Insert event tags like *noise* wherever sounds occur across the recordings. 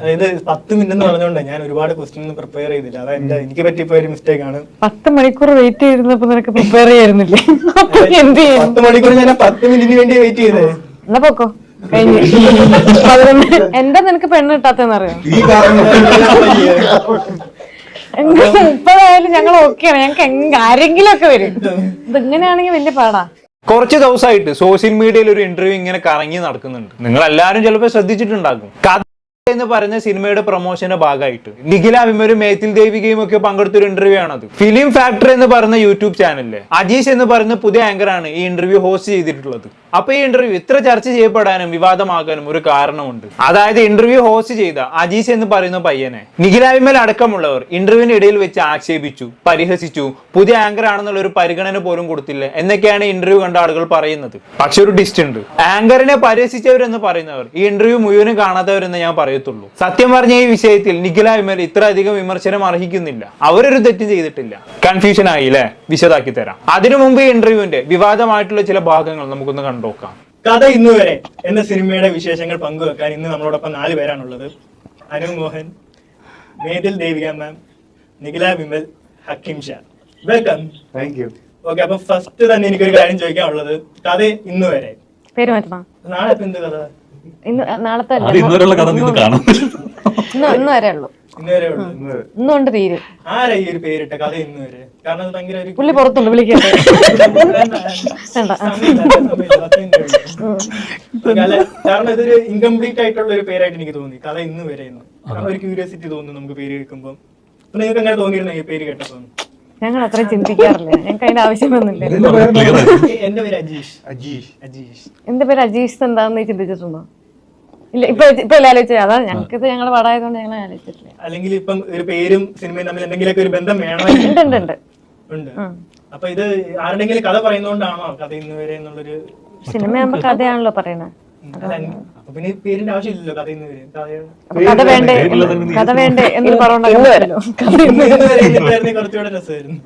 അതായത് പത്ത് മിനിറ്റ് എന്ന് പറഞ്ഞുകൊണ്ട് ഞാൻ ഒരുപാട് ക്വസ്റ്റ്യൻ പ്രിപ്പയർ ചെയ്തില്ല. അതാ എന്റെ എനിക്ക് പറ്റിയപ്പോ ഒരു മിസ്റ്റേക്ക് ആണ്. പത്ത് മണിക്കൂർ വെയിറ്റ് ചെയ്തിരുന്നപ്പോ നിനക്ക് പ്രിപ്പയർ ചെയ്യായിരുന്നില്ലേ? എന്ത് പത്ത് മണിക്കൂർ ഞാൻ പത്ത് മിനിറ്റിന് വേണ്ടി വെയിറ്റ് ചെയ്തത് എന്നാ പോക്കോ. എന്താ നിനക്ക് പെണ്ണ് കിട്ടാത്തെന്നറിയോ മുപ്പതായാലും ഞങ്ങൾ ഓക്കെയാണ് ഞങ്ങൾക്ക് ആരെങ്കിലും ഒക്കെ വരും. ഇതിങ്ങനെയാണെങ്കിൽ വലിയ പാടാ. കുറച്ച് ദിവസമായിട്ട് സോഷ്യൽ മീഡിയയിൽ ഒരു ഇന്റർവ്യൂ ഇങ്ങനെ കറങ്ങി നടക്കുന്നുണ്ട്. നിങ്ങൾ എല്ലാവരും ചിലപ്പോൾ ശ്രദ്ധിച്ചിട്ടുണ്ടാകും എന്ന് പറയുന്ന സിനിമയുടെ പ്രൊമോഷന്റെ ഭാഗമായിട്ട്. നിഖില വിമലും മേത്തിൽ ദേവികയും ഒക്കെ പങ്കെടുത്തൊരു ഇന്റർവ്യൂ ആണത്. ഫിലിം ഫാക്ടർ എന്ന് പറയുന്ന യൂട്യൂബ് ചാനലിൽ അജീഷ് എന്ന് പറയുന്ന പുതിയ ആങ്കറാണ് ഈ ഇന്റർവ്യൂ ഹോസ്റ്റ് ചെയ്തിട്ടുള്ളത്. അപ്പൊ ഈ ഇന്റർവ്യൂ ഇത്ര ചർച്ച ചെയ്യപ്പെടാനും വിവാദമാകാനും ഒരു കാരണമുണ്ട്. അതായത് ഇന്റർവ്യൂ ഹോസ്റ്റ് ചെയ്ത അജീസ് എന്ന് പറയുന്ന പയ്യനെ. നിഖില വിമൽ അടക്കമുള്ളവർ ഇന്റർവ്യൂവിന് ഇടയിൽ വെച്ച് ആക്ഷേപിച്ചു പരിഹസിച്ചു പുതിയ ആങ്കർ ആണെന്നുള്ള ഒരു പരിഗണന പോലും കൊടുത്തില്ല എന്നൊക്കെയാണ് ഇന്റർവ്യൂ കണ്ട ആളുകൾ പറയുന്നത്. പക്ഷെ ഒരു ഡിസ്റ്റ് ഉണ്ട്. ആങ്കറിനെ പരിഹസിച്ചവരെന്ന് പറയുന്നവർ ഈ ഇന്റർവ്യൂ മുഴുവനും കാണാത്തവരെന്ന് ഞാൻ പറയത്തുള്ളൂ. സത്യം പറഞ്ഞ ഈ വിഷയത്തിൽ നിഖില വിമൽ ഇത്ര അധികം വിമർശനം അർഹിക്കുന്നില്ല. അവരൊരു തെറ്റും ചെയ്തിട്ടില്ല. കൺഫ്യൂഷൻ ആയില്ലേ? വിശദാക്കി തരാം. അതിനു മുമ്പ് ഈ ഇന്റർവ്യൂവിന്റെ വിവാദമായിട്ടുള്ള ചില ഭാഗങ്ങൾ നമുക്കൊന്ന് കണ്ടുനോക്കാം കഥ ഇന്നു വരെ എന്ന സിനിമയുടെ വിശേഷങ്ങൾ പങ്കുവെക്കാൻ ഇന്ന് നമ്മളോടൊപ്പം നാല് പേരാണുള്ളത്. Anu Mohan Methil Devika ma'am Nikhila Vimal Hakkim Shah. Welcome thank you okay അപ്പൊ ഫസ്റ്റ് തന്നെ എനിക്കൊരു കാര്യം ചോദിക്കാനുള്ളത്. കഥ ഇന്ന് വരെ. നാളെ ഇപ്പൊ എന്ത് കഥ? ഇന്ന് നാളത്തെ ഇന്ന് വരെ ഉള്ളു. ഇന്ന് വരെ ഉള്ളു. ഇന്ന് കൊണ്ട് തീരും. ആരാ ഈ ഒരു പേരിട്ട കഥ ഇന്ന് വരെ? കാരണം അത് ഭയങ്കര ഒരു പുള്ളി പുറത്തുണ്ട് വിളിക്കട്ടെ. കാരണം ഇതൊരു ഇൻകംപ്ലീറ്റ് ആയിട്ടുള്ള ഒരു പേരായിട്ട് എനിക്ക് തോന്നി. കഥ ഇന്ന് വരെ എന്ന് കാരണം ഒരു ക്യൂരിയോസിറ്റി തോന്നുന്നു നമുക്ക് പേര് കേൾക്കുമ്പോൾ നിങ്ങൾക്ക് അങ്ങനെ തോന്നിയിരുന്നു ഈ പേര് കേട്ടപ്പോ? ഞങ്ങൾ അത്ര ചിന്തിക്കാറില്ല. ഞങ്ങൾക്ക് അതിന്റെ ആവശ്യമൊന്നുമില്ല. എന്റെ പേര് അജീഷ്. അജീഷ്. അജീഷ്. എന്റെ പേര് അജീഷ് എന്താന്ന് നീ ചിന്തിച്ചിട്ടുണ്ടോ? ഇല്ല ഇപ്പൊ ഇപ്പൊ ആലോചിച്ചത് അതാ ഞങ്ങൾക്ക് ഇത് ഞങ്ങളുടെ പാടായതുകൊണ്ട് ഞങ്ങൾ ആലോചിച്ചിട്ടില്ല. അല്ലെങ്കിൽ ഇപ്പം ഒരു പേരും സിനിമയും തമ്മിൽ എന്തെങ്കിലുമൊക്കെ ഒരു ബന്ധം വേണം ഉണ്ട് ഉണ്ട് അപ്പൊ ഇത് ആരുടെങ്കിലും കഥ പറയുന്നോണ്ടാണോ കഥ ഇന്ന് വരെ എന്നുള്ളൊരു സിനിമയാകുമ്പോ കഥയാണല്ലോ പറയുന്നത് അല്ല, പിന്നെ പേരിന്റെ ആവശ്യമില്ലല്ലോ കഥ ഇന്ന് വരെ. കഥ വേണ്ടേ? കഥ വേണ്ടേ എന്ന് കുറച്ചുകൂടെ രസമായിരുന്നു.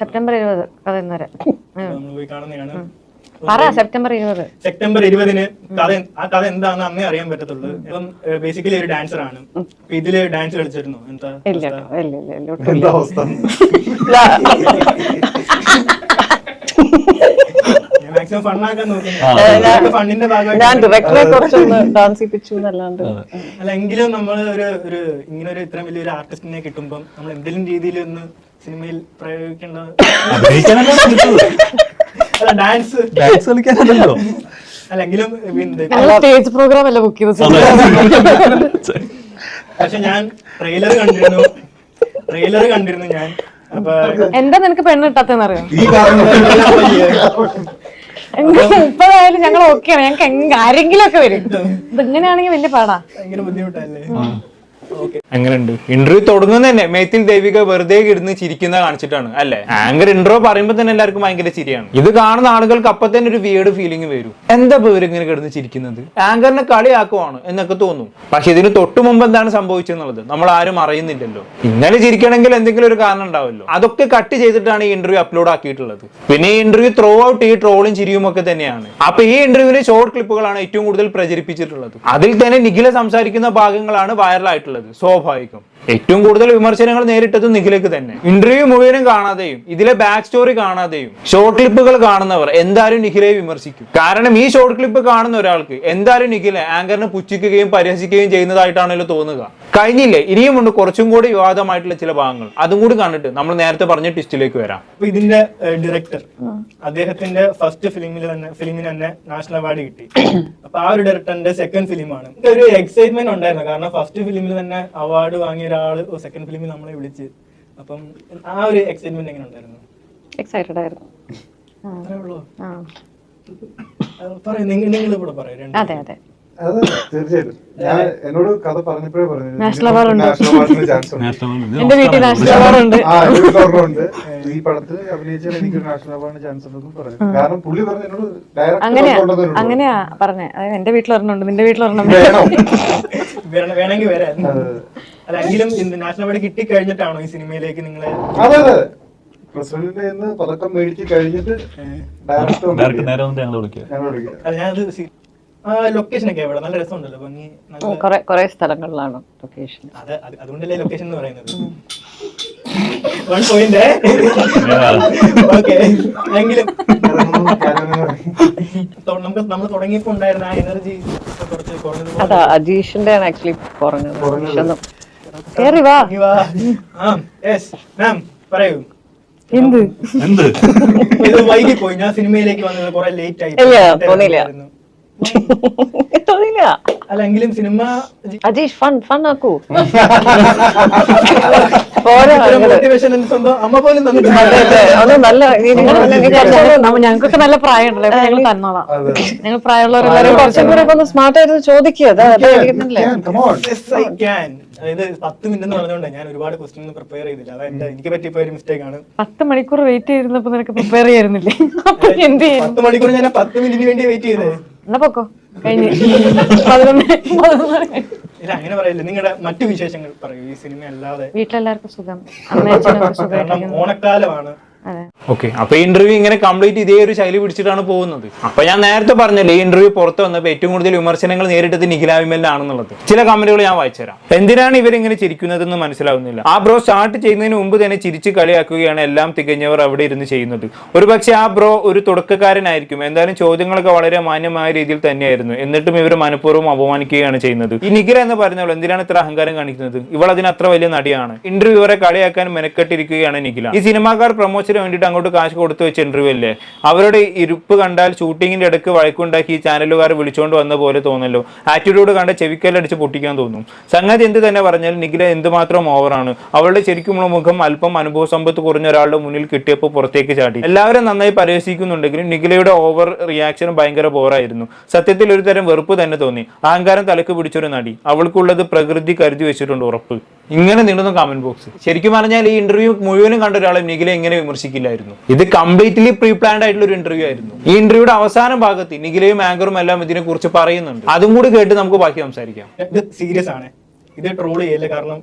സെപ്റ്റംബർ ഇരുപത് കഥ ഇന്ന് വരെ. നമ്മൾ പോയി കാണുന്നതാണ്. പറ സെപ്റ്റംബർ ഇരുപത്. സെപ്റ്റംബർ ഇരുപതിന് കഥ ആ കഥ എന്താണെന്ന് അന്നേ അറിയാൻ പറ്റത്തുള്ളൂ. ഇപ്പം ബേസിക്കലി ഒരു ഡാൻസർ ആണ്. ഇതിൽ ഡാൻസ് കളിച്ചിരുന്നു? എന്താ അവസ്ഥ? മാക്സിമം ഫണ്ണാക്കാൻ നോക്കുന്നു. ഫണ്ണിന്റെ ഭാഗമായിട്ട് അല്ല എങ്കിലും നമ്മൾ ഒരു ഒരു ഇങ്ങനെ ഒരു ഇത്രയും വലിയൊരു ആർട്ടിസ്റ്റിനെ കിട്ടുമ്പോൾ നമ്മൾ എന്തെങ്കിലും രീതിയിൽ ഒന്ന് സിനിമയിൽ പ്രയോഗിക്കേണ്ട അഭിനയിക്കാനല്ല. അല്ല ഡാൻസ്. ഡാൻസ് കളിക്കാനല്ലല്ലോ. അല്ലെങ്കിലും ഇത് ഞങ്ങൾ സ്റ്റേജ് പ്രോഗ്രാം അല്ല ബുക്ക് ചെയ്തത്? പക്ഷെ ഞാൻ ട്രെയിലർ കണ്ടിരുന്നു. ട്രെയിലർ കണ്ടിരുന്നു ഞാൻ. അപ്പൊ എന്താ നിനക്ക് പെണ്ണ് കിട്ടാത്തെന്നറിയോ ഈ ഞങ്ങൾക്ക് മുപ്പതായാലും ഞങ്ങൾ ഓക്കെയാണ് ഞങ്ങൾക്ക് എങ് ആരെങ്കിലും ഒക്കെ വരും. ഇതിങ്ങനെയാണെങ്കിൽ വലിയ പാടാ. ഭയങ്കര ബുദ്ധിമുട്ടല്ലേ? അങ്ങനെയുണ്ട്. ഇന്റർവ്യൂ തുടങ്ങുന്ന തന്നെ. മേത്തിൽ ദേവിക വെറുതെ ഇരുന്ന് ചിരിക്കുന്ന കാണിച്ചിട്ടാണ്. അല്ലെ? ആങ്കർ ഇന്റർവ്യൂ പറയുമ്പോൾ തന്നെ എല്ലാവർക്കും ഭയങ്കര ചിരിയാണ്. ഇത് കാണുന്ന ആളുകൾക്ക് അപ്പൊ തന്നെ ഒരു വിയേഡ് ഫീലിംഗ് വരും. എന്താ പേര് ഇങ്ങനെ കിടന്ന് ചിരിക്കുന്നത്? ആങ്കറിനെ കളിയാക്കുവാണ് എന്നൊക്കെ തോന്നും. പക്ഷെ ഇതിന് തൊട്ടു മുമ്പ് എന്താണ് സംഭവിച്ചെന്നുള്ളത് നമ്മൾ ആരും അറിയുന്നില്ലല്ലോ. ഇങ്ങനെ ചിരിക്കണമെങ്കിൽ എന്തെങ്കിലും ഒരു കാരണം ഉണ്ടാവുമല്ലോ അതൊക്കെ കട്ട് ചെയ്തിട്ടാണ് ഈ ഇന്റർവ്യൂ അപ്ലോഡ് ആക്കിയിട്ടുള്ളത്. പിന്നെ ഈ ഇന്റർവ്യൂ ത്രോ ഔട്ട് ഈ ട്രോളും ചിരിയും ഒക്കെ തന്നെയാണ്. അപ്പൊ ഈ ഇന്റർവ്യൂവിലെ ഷോർട്ട് ക്ലിപ്പുകളാണ് ഏറ്റവും കൂടുതൽ പ്രചരിപ്പിച്ചിട്ടുള്ളത്. അതിൽ തന്നെ നിഖില സംസാരിക്കുന്ന ഭാഗങ്ങളാണ് വൈറലായിട്ടുള്ളത് സ്വാഭാവികം. ഏറ്റവും കൂടുതൽ വിമർശനങ്ങൾ നേരിട്ടത് നിഖിലേക്ക് തന്നെ. ഇന്റർവ്യൂ മുഴുവനും കാണാതെയും ഇതിലെ ബാക്ക് സ്റ്റോറി കാണാതെയും ഷോർട്ട് ക്ലിപ്പുകൾ കാണുന്നവർ എന്തായാലും നിഖിലയെ വിമർശിക്കും. കാരണം ഈ ഷോർട്ട് ക്ലിപ്പ് കാണുന്ന ഒരാൾക്ക് എന്തായാലും നിഖിലെ ആങ്കറിനെ പുച്ഛിക്കുകയും പരിഹസിക്കുകയും ചെയ്യുന്നതായിട്ടാണല്ലോ തോന്നുക. കഴിഞ്ഞില്ലേ? ഇനിയും ഉണ്ട് കുറച്ചും കൂടി വിവാദമായിട്ടുള്ള ചില ഭാഗങ്ങൾ. അതും കൂടി കണ്ടിട്ട് നമ്മൾ നേരത്തെ പറഞ്ഞ ട്വിസ്റ്റിലേക്ക് വരാം. ഇതിന്റെ ഡയറക്ടർ അദ്ദേഹത്തിന്റെ ഫസ്റ്റ് ഫിലിമിൽ തന്നെ ഫിലിമിന് തന്നെ നാഷണൽ അവാർഡ് കിട്ടി. *coughs* അപ്പൊ ആ ഒരു ഡയറക്ടറിന്റെ സെക്കൻഡ് ഫിലിമാണ് ഒരു എക്സൈറ്റ്മെന്റ് ഉണ്ടായിരുന്നു. കാരണം ഫസ്റ്റ് ഫിലിമിൽ തന്നെ അവാർഡ് വാങ്ങിയ ഒരാൾ സെക്കൻഡ് ഫിലിമിൽ നമ്മളെ വിളിച്ച്. അപ്പം ആ ഒരു എക്സൈറ്റ്മെന്റ് എങ്ങനെ ഉണ്ടായിരുന്നു? എക്സൈറ്റഡ് ആയിരുന്നു. അത്രേ ഉള്ളൂ? പറയൂ നിങ്ങൾ ഇവിടെ പറയൂ അതെ അതെ. അതെ തീർച്ചയായിട്ടും. ഞാൻ എന്നോട് കഥ പറഞ്ഞപ്പോഴേ പറഞ്ഞു. നാഷണൽ അവാർഡിന് ചാൻസ് എന്റെ വീട്ടിൽ നാഷണൽ അവാർഡ് ഉണ്ട്. ഈ പടത്തിൽ അഭിനയിച്ചാൽ എനിക്ക് നാഷണൽ അവാർഡിന് ചാൻസ് ഉണ്ടെന്ന് പറഞ്ഞു കാരണം പുള്ളി പറഞ്ഞു എന്നോട് അങ്ങനെയാ. അങ്ങനെയാ പറഞ്ഞേ. അതായത് എന്റെ വീട്ടിൽ ഒരെണ്ണമുണ്ട് നിന്റെ വീട്ടിൽ ഒരെണ്ണം വേണം. വേണമെങ്കിൽ വരാം. അതെ. അല്ല എങ്കിലും നാഷണൽ അവാർഡ് കിട്ടി കഴിഞ്ഞിട്ടാണോ ഈ സിനിമയിലേക്ക് നിങ്ങളെ അതെ അതെ. പ്രസിഡന്റിന്റെ പതക്കം മേടിച്ച് കഴിഞ്ഞിട്ട് ഡയറക്ടർ ഞങ്ങൾ വിളിക്കുക. ഞാനത് ലൊക്കേഷൻ ഒക്കെ എവിടെ നല്ല രസമുണ്ടല്ലോ ഭംഗി. കുറെ കുറെ സ്ഥലങ്ങളിലാണ് ലൊക്കേഷൻ അത് അത് അതുകൊണ്ടല്ലേ ലൊക്കേഷൻ എന്ന് പറയുന്നത്? വൺ പോയിന്റ് ഓക്കെ എങ്കിലും നമുക്ക് നമ്മൾ തുടങ്ങിയപ്പോ ഉണ്ടായിരുന്ന ആ എനർജി കുറച്ച് കുറഞ്ഞത്. അതാ അജീഷിന്റെ ആണ് ആക്ച്വലി കുറഞ്ഞത്. കേറി വാ. ആ യെസ് മാം പറയൂ. എന്ത്? എന്ത്? ഇത് വൈകി പോയി ഞാൻ സിനിമയിലേക്ക് വന്നത് കുറെ ലേറ്റ് ആയി. തോന്നിയില്ല. ഇറങ്ങിയായിരുന്നു. തോന്നില്ല അല്ലെങ്കിലും സിനിമ അജീഷ് ഫൺ ഫൺ ആക്കൂ. ഞങ്ങൾക്കൊക്കെ നല്ല പ്രായമുണ്ടല്ലോ. ഞങ്ങൾ തന്നോളാം. ഞങ്ങൾ പ്രായമുള്ളവരെല്ലാവരും കുറച്ചും കൂടെ ഒന്ന് സ്മാർട്ട് ആയിരുന്നു ചോദിക്കുക അതായത് പത്ത് മിനിറ്റ് എന്ന് പറഞ്ഞുകൊണ്ട് ഞാൻ ഒരുപാട് ക്വസ്റ്റ്യൻ പ്രിപ്പയർ ചെയ്തില്ല. അതാ എന്റെ എനിക്ക് പറ്റിയ ഒരു മിസ്റ്റേക്ക് ആണ്. പത്ത് മണിക്കൂർ വെയിറ്റ് ചെയ്തിരുന്നപ്പോ നിനക്ക് പ്രിപ്പയർ ചെയ്യായിരുന്നില്ലേ? അപ്പൊ എന്ത് ചെയ്യും? പത്ത് മണിക്കൂർ ഞാൻ പത്ത് മിനിറ്റിന് വേണ്ടി വെയിറ്റ് ചെയ്തത് എന്നാ പൊക്കോ. കഴിഞ്ഞ്. പതിനൊന്ന് പതിനൊന്ന് ഇല്ല അങ്ങനെ പറയില്ല. നിങ്ങളുടെ മറ്റു വിശേഷങ്ങൾ പറയൂ. ഈ സിനിമ അല്ലാതെ വീട്ടിലെല്ലാവർക്കും സുഖം. അമ്മയച്ഛനൊക്കെ കാരണം ഓണക്കാലമാണ്. ഓക്കെ അപ്പൊ ഇന്റർവ്യൂ ഇങ്ങനെ കംപ്ലീറ്റ് ഇതേ ഒരു ശൈലി പിടിച്ചിട്ടാണ് പോകുന്നത്. അപ്പൊ ഞാൻ നേരത്തെ പറഞ്ഞല്ലേ ഈ ഇന്റർവ്യൂ പുറത്ത് വന്നപ്പോൾ ഏറ്റവും കൂടുതൽ വിമർശനങ്ങൾ നേരിട്ടത് നിഖിലാവിമലിനാണെന്നുള്ളത് ചില കമന്റുകൾ ഞാൻ വായിച്ചുതരാം എന്തിനാണ് ഇവരിങ്ങനെ ചിരിക്കുന്നതെന്ന് മനസ്സിലാവുന്നില്ല. ആ ബ്രോ സ്റ്റാർട്ട് ചെയ്യുന്നതിന് മുമ്പ് തന്നെ ചിരിച്ച് കളിയാക്കുകയാണ് എല്ലാം തികഞ്ഞവർ അവിടെ ഇരുന്ന് ചെയ്യുന്നത്. ഒരു പക്ഷേ ആ ബ്രോ ഒരു തുടക്കക്കാരനായിരിക്കും. എന്തായാലും ചോദ്യങ്ങളൊക്കെ വളരെ മാന്യമായ രീതിയിൽ തന്നെയായിരുന്നു. എന്നിട്ടും ഇവർ മനഃപൂർവം അപമാനിക്കുകയാണ് ചെയ്യുന്നത്. ഈ നിഖില എന്ന് പറഞ്ഞവൾ എന്തിനാണ് ഇത്ര അഹങ്കാരം കാണിക്കുന്നത്? ഇവൾ അതിന് അത്ര വലിയ നടിയാണ്. ഇന്റർവ്യൂ ഇവരെ കളിയാക്കാൻ മെനക്കെട്ടിരിക്കുകയാണ് നിഖില. ഈ സിനിമാക്കാർ പ്രൊമോഷന് വേണ്ടിയിട്ട് അങ്ങോട്ട് കാശ് കൊടുത്തു വെച്ച ഇന്റർവ്യൂ അല്ലേ? അവരുടെ ഇരുപ്പ് കണ്ടാൽ ഷൂട്ടിങ്ങിന്റെ ഇടയ്ക്ക് വഴക്കുണ്ടാക്കി ഈ ചാനലുകാർ വിളിച്ചുകൊണ്ട് വന്ന പോലെ തോന്നല്ലോ. ആറ്റിറ്റ്യൂഡ് കണ്ട ചെവിക്കല്ലടിച്ച് പൊട്ടിക്കാൻ തോന്നും. സംഗതി എന്ത് തന്നെ പറഞ്ഞാൽ നിഖില എന്തുമാത്രം ഓവറാണ് അവളുടെ ശരിക്കുമുള്ള മുഖം അല്പം അനുഭവ സമ്പത്ത് കുറഞ്ഞ ഒരാളുടെ മുന്നിൽ കിട്ടിയപ്പോൾ പുറത്തേക്ക് ചാടി. എല്ലാവരും നന്നായി പരിഹസിക്കുന്നുണ്ടെങ്കിലും നിഖിലയുടെ ഓവർ റിയാക്ഷൻ ഭയങ്കര ബോറായിരുന്നു സത്യത്തിൽ ഒരു തരം വെറുപ്പ് തന്നെ തോന്നി. അഹങ്കാരം തലക്ക് പിടിച്ചൊരു നടി. അവൾക്കുള്ളത് പ്രകൃതി കരുതി വെച്ചിട്ടുണ്ട് ഉറപ്പ്. ഇങ്ങനെ നീളുന്ന കമന്റ് ബോക്സ് ശരിക്കും പറഞ്ഞാൽ ഈ ഇന്റർവ്യൂ മുഴുവനും കണ്ട ഒരാളെ നിഖില എങ്ങനെ വിമർശിക്കില്ലായിരുന്നു ഇത് കംപ്ലീറ്റ്ലി പ്രീ പ്ലാൻഡ് ആയിട്ടുള്ള ഒരു ഇന്റർവ്യൂ ആയിരുന്നു. ഈ ഇന്റർവ്യൂയുടെ അവസാന ഭാഗത്ത് നിഖിലയും ആങ്കറും എല്ലാം ഇതിനെ കുറിച്ച് പറയുന്നുണ്ട്. അതും കൂടി കേട്ട് നമുക്ക് ബാക്കി സംസാരിക്കാം. ഇത് സീരിയസ് ആണ്. ഇത് ട്രോൾ ചെയ്യല്ല? കാരണം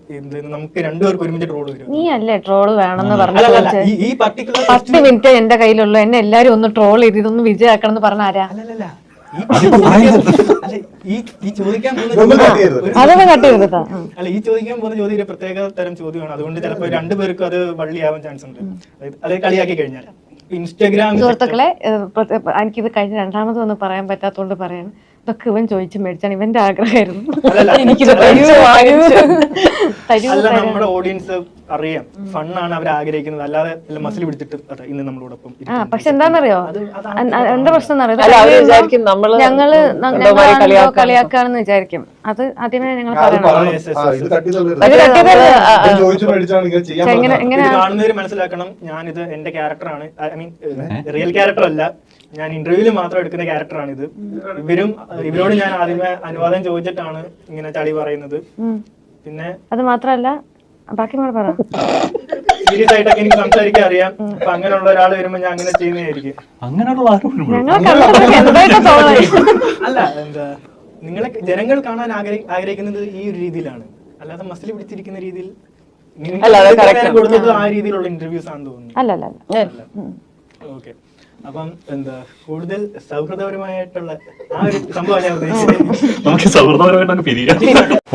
നമുക്ക് രണ്ടുപേർക്ക് ഒരുമിച്ച് ട്രോൾ വരും. നീ അല്ലേ ട്രോൾ വേണമെന്ന് പറഞ്ഞു ഈ- ഈ പർട്ടിക്കുലർ പത്ത് മിനിറ്റ് എന്റെ കയ്യിലുള്ളൂ. എന്നെ എല്ലാരും ഒന്ന് ട്രോൾ ചെയ്ത് ഇതൊന്ന് വിജയാക്കണം എന്ന് പറഞ്ഞ ആരാ? അല്ലല്ല അല്ല, ഈ ചോദിക്കാൻ പോകുന്ന ചോദ്യം- ഒരു- അതൊക്കെ കട്ട് അല്ല ഈ ചോദിക്കാൻ പോകുന്ന ചോദ്യം ഒരു പ്രത്യേക തരം ചോദ്യമാണ്. അതുകൊണ്ട് ചിലപ്പോൾ രണ്ടുപേർക്കും അത് വള്ളിയാവാൻ ചാൻസ് ഉണ്ട്. അത് കളിയാക്കി കഴിഞ്ഞാൽ. ഇൻസ്റ്റാഗ്രാം സുഹൃത്തുക്കളെ എനിക്കിത് കഴിഞ്ഞ രണ്ടാമത് ഒന്ന് പറയാൻ പറ്റാത്തോണ്ട് പറയാൻ ഇതൊക്കെ ഇവൻ ചോദിച്ച് മേടിച്ചാണ്. ഇവന്റെ ആഗ്രഹമായിരുന്നു. എനിക്ക് നമ്മുടെ ഓഡിയൻസ് അറിയാം. ഫണ്ണാണ് അവർ ആഗ്രഹിക്കുന്നത്. അല്ലാതെ മസിൽ പിടിച്ചിട്ട് ഇന്ന് നമ്മളോടൊപ്പം ആ. പക്ഷെ എന്താണെന്നറിയോ? എന്താ പ്രശ്നം എന്നറിയോ? ഞങ്ങൾ. കളിയാക്കാണെന്ന് വിചാരിക്കും. അത് ആദ്യമേ ഞങ്ങൾ മനസ്സിലാക്കണം. ഞാനിത് എന്റെ ക്യാരക്ടറാണ് ഐ മീൻ റിയൽ ക്യാരക്ടർ അല്ല. ഞാൻ ഇന്റർവ്യൂവിൽ മാത്രം എടുക്കുന്ന ക്യാരക്ടറാണ് ഇത് ഇവരും ഇവരോട് ഞാൻ ആദ്യമേ അനുവാദം ചോദിച്ചിട്ടാണ് ഇങ്ങനെ ചളി പറയുന്നത്. പിന്നെ അത് മാത്രല്ല ബാക്കി പറ. സീരിയസ് ആയിട്ടൊക്കെ എനിക്ക് സംസാരിക്കാൻ അറിയാം. അപ്പൊ അങ്ങനെയുള്ള ഒരാൾ വരുമ്പോ ഞാൻ അങ്ങനെ ചെയ്യുന്നതായിരിക്കും. അങ്ങനെയുള്ള അല്ല എന്താ നിങ്ങളെ ജനങ്ങൾ കാണാൻ ആഗ്രഹി ആഗ്രഹിക്കുന്നത് ഈ ഒരു രീതിയിലാണ്. അല്ലാതെ മസിൽ പിടിച്ചിരിക്കുന്ന രീതിയിൽ കൊടുത്തത് ആ രീതിയിലുള്ള ഇന്റർവ്യൂസ് ആണെന്ന് തോന്നുന്നു. അല്ല. അല്ല ഓക്കെ അപ്പം എന്താ കൂടുതൽ സൗഹൃദപരമായിട്ടുള്ള ആ ഒരു സംഭവം ഞാൻ ഉദ്ദേശിച്ചത്? നമുക്ക് പിരിയാം.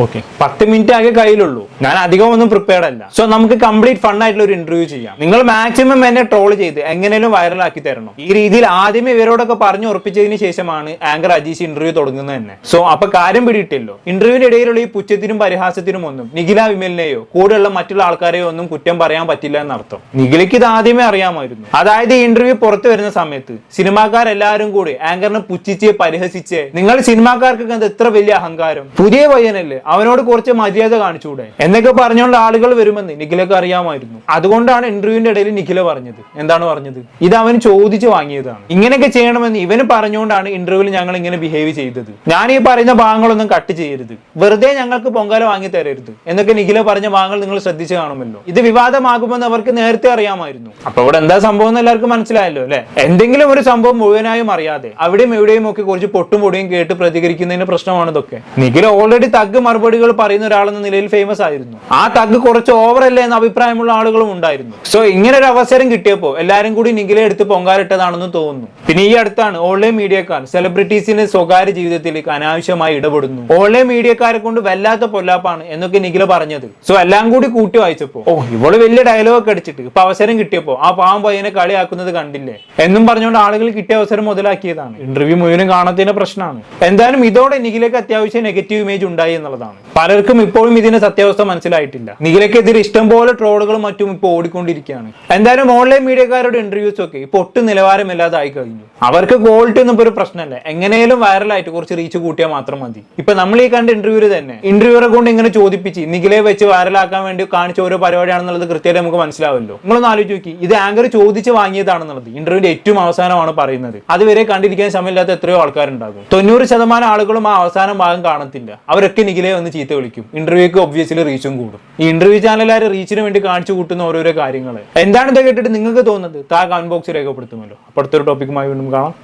ഓക്കെ. പത്ത് മിനിറ്റ് ആകെ കയ്യിലുള്ളൂ. ഞാൻ അധികം ഒന്നും പ്രിപ്പയർഡ് അല്ല. സോ നമുക്ക് കംപ്ലീറ്റ് ഫൺ ആയിട്ടുള്ള ഒരു ഇന്റർവ്യൂ ചെയ്യാം. നിങ്ങൾ മാക്സിമം എന്നെ ട്രോൾ ചെയ്ത് എങ്ങനെയും വൈറലാക്കി തരണം. ഈ രീതിയിൽ ആദ്യം ഇവരോടൊക്കെ പറഞ്ഞു ഉറപ്പിച്ചതിന് ശേഷമാണ് ആങ്കർ അജീഷ് ഇന്റർവ്യൂ തുടങ്ങുന്നത് തന്നെ. സോ അപ്പൊ കാര്യം പിടിയിട്ടില്ലോ. ഇന്റർവ്യൂവിന്റെ ഇടയിലുള്ള ഈ പുച്ഛത്തിനും പരിഹാസത്തിനും ഒന്നും നിഖില വിമലിനെയോ കൂടെയുള്ള മറ്റുള്ള ആൾക്കാരെയോ ഒന്നും കുറ്റം പറയാൻ പറ്റില്ല എന്നർത്ഥം. നിഖിലയ്ക്ക് ഇത് ആദ്യമേ അറിയാമായിരുന്നു. അതായത് ഈ ഇന്റർവ്യൂ പുറത്തു വരുന്ന സമയത്ത് സിനിമാക്കാരെല്ലാവരും കൂടി ആങ്കറിനെ പുച്ഛിച്ച് പരിഹസിച്ച് നിങ്ങൾ സിനിമാക്കാർക്കൊക്കെ എന്താ വലിയ അഹങ്കാരം? പുതിയ പയ്യനല്ലേ അവനോട് കുറച്ച് മര്യാദ കാണിച്ചുകൂടെ? എന്നൊക്കെ പറഞ്ഞുകൊണ്ട് ആളുകൾ വരുമെന്ന് നിഖിലക്ക് അറിയാമായിരുന്നു. അതുകൊണ്ടാണ് ഇന്റർവ്യൂവിന്റെ ഇടയിൽ നിഖില പറഞ്ഞത്. എന്താണ് പറഞ്ഞത്? ഇത് അവൻ ചോദിച്ചു വാങ്ങിയതാണ്. ഇങ്ങനെയൊക്കെ ചെയ്യണമെന്ന് ഇവന് പറഞ്ഞുകൊണ്ടാണ് ഇന്റർവ്യൂവിൽ ഞങ്ങൾ ഇങ്ങനെ ബിഹേവ് ചെയ്തത്. ഞാൻ ഈ പറയുന്ന ഭാഗങ്ങളൊന്നും കട്ട് ചെയ്യരുത്. വെറുതെ ഞങ്ങൾക്ക് പൊങ്കാല വാങ്ങി തരരുത്. എന്നൊക്കെ നിഖില പറഞ്ഞ ഭാഗങ്ങൾ നിങ്ങൾ ശ്രദ്ധിച്ചു കാണുമല്ലോ. ഇത് വിവാദമാകുമെന്ന് അവർക്ക് നേരത്തെ അറിയാമായിരുന്നു. അപ്പൊ ഇവിടെ എന്താ സംഭവം എന്ന് എല്ലാവർക്കും മനസ്സിലായല്ലോ അല്ലെ? എന്തെങ്കിലും ഒരു സംഭവം മുഴുവനായും അറിയാതെ അവിടെയും എവിടെയും ഒക്കെ കുറച്ച് പൊട്ടും പൊടിയും കേട്ട് പ്രതികരിക്കുന്നതിന്റെ പ്രശ്നമാണ് ഇതൊക്കെ. നിഖിൽ ഓൾറെഡി തഗ് മറുപടികൾ പറയുന്ന ഒരാളെന്ന നിലയിൽ ഫേമസ് ആയിരുന്നു. ആ തഗ് കുറച്ച് ഓവർ അല്ലേ എന്ന അഭിപ്രായമുള്ള ആളുകളും ഉണ്ടായിരുന്നു. സോ ഇങ്ങനെ ഒരു അവസരം കിട്ടിയപ്പോൾ എല്ലാരും കൂടി നിഖിലെ എടുത്ത് പൊങ്കാലിട്ടതാണെന്ന് തോന്നുന്നു. പിന്നെ ഈ അടുത്താണ് ഓൺലൈൻ മീഡിയക്കാർ സെലിബ്രിറ്റീസിന്റെ സ്വകാര്യ ജീവിതത്തിലേക്ക് അനാവശ്യമായി ഇടപെടുന്നു. ഓൺലൈൻ മീഡിയക്കാരെ കൊണ്ട് വല്ലാത്ത പൊല്ലാപ്പാണ് എന്നൊക്കെ നിഖില പറഞ്ഞത്. സോ എല്ലാം കൂടി കൂട്ടി വായിച്ചപ്പോ ഓ ഇവൾ വലിയ ഡയലോഗ് ഒക്കെ അടിച്ചിട്ട് ഇപ്പൊ അവസരം കിട്ടിയപ്പോ ആ പാവം പയ്യനെ കളിയാക്കുന്നത് കണ്ടില്ലേ? എന്നും പറഞ്ഞുകൊണ്ട് ആളുകൾ കിട്ടിയ അവസരം മുതലാക്കിയതാണ്. ഇന്റർവ്യൂ മുഴുവനും കാണാത്തതിന്റെ പ്രശ്നമാണ്. എന്തായാലും ഇതോടെ നിഖിലേക്ക് അത്യാവശ്യം നെഗറ്റീവ് ഇമേജ് ഉണ്ടായി എന്നുള്ളതാണ്. പലർക്കും ഇപ്പോഴും ഇതിന്റെ സത്യാവസ്ഥ മനസ്സിലായിട്ടില്ല. നിഖിലക്കെതിരെ ഇഷ്ടംപോലെ ട്രോളുകളും മറ്റും ഇപ്പോൾ ഓടിക്കൊണ്ടിരിക്കുകയാണ്. എന്തായാലും ഓൺലൈൻ മീഡിയക്കാരുടെ ഇന്റർവ്യൂസ് ഒക്കെ ഇപ്പൊ ഒട്ടും നിലവാരമില്ലാതായി കഴിഞ്ഞു. അവർക്ക് ക്വാളിറ്റി ഒന്നും ഇപ്പോൾ ഒരു പ്രശ്നമല്ല. എങ്ങനെയും വൈറലായിട്ട് കുറച്ച് റീച്ച് കൂട്ടിയാൽ മാത്രം മതി. ഇപ്പൊ നമ്മൾ ഈ കണ്ട ഇന്റർവ്യൂ തന്നെ ഇന്റർവ്യൂറെ കൊണ്ട് ഇങ്ങനെ ചോദിപ്പിച്ച് നിഖിലെ വെച്ച് വൈറലാക്കാൻ വേണ്ടി കാണിച്ച ഓരോ പരിപാടിയാണെന്നുള്ളത് കൃത്യമായിട്ട് നമുക്ക് മനസ്സിലാവല്ലോ. നിങ്ങളൊന്ന് ആലോചിച്ച് നോക്കി. ഇത് ആങ്കർ ചോദിച്ച് വാങ്ങിയതാണെന്നുള്ളത്. ഇന്റർവ്യൂവിന്റെ ഏറ്റവും അവസാനമാണ് പറയുന്നത്. അതുവരെ കണ്ടിരിക്കാൻ സമയമില്ലാത്ത എത്രയോ ആൾക്കാരുണ്ടാകും. തൊണ്ണൂറ് ശതമാനം ആളുകളും ആ അവസാനം ഭാഗം കാണത്തില്ല. അവരൊക്കെ നിഖിലെ വന്ന് ചീത്ത വിളിക്കും. ഇന്റർവ്യൂക്ക് ഒബ്വിയസ്ലി റീച്ചും കൂടും. ഈ ഇന്റർവ്യൂ ചാനലുകാർ റീച്ചിന് വേണ്ടി കാണിച്ചു കൂട്ടുന്ന ഓരോരോ കാര്യങ്ങൾ എന്താണ് ഇത് കേട്ടിട്ട് നിങ്ങൾക്ക് തോന്നുന്നത്? താ കമന്റ് ബോക്സിൽ രേഖപ്പെടുത്തുമല്ലോ. അപ്പോൾ അടുത്തൊരു ടോപ്പിക്കുമായി വീണ്ടും കാണാം.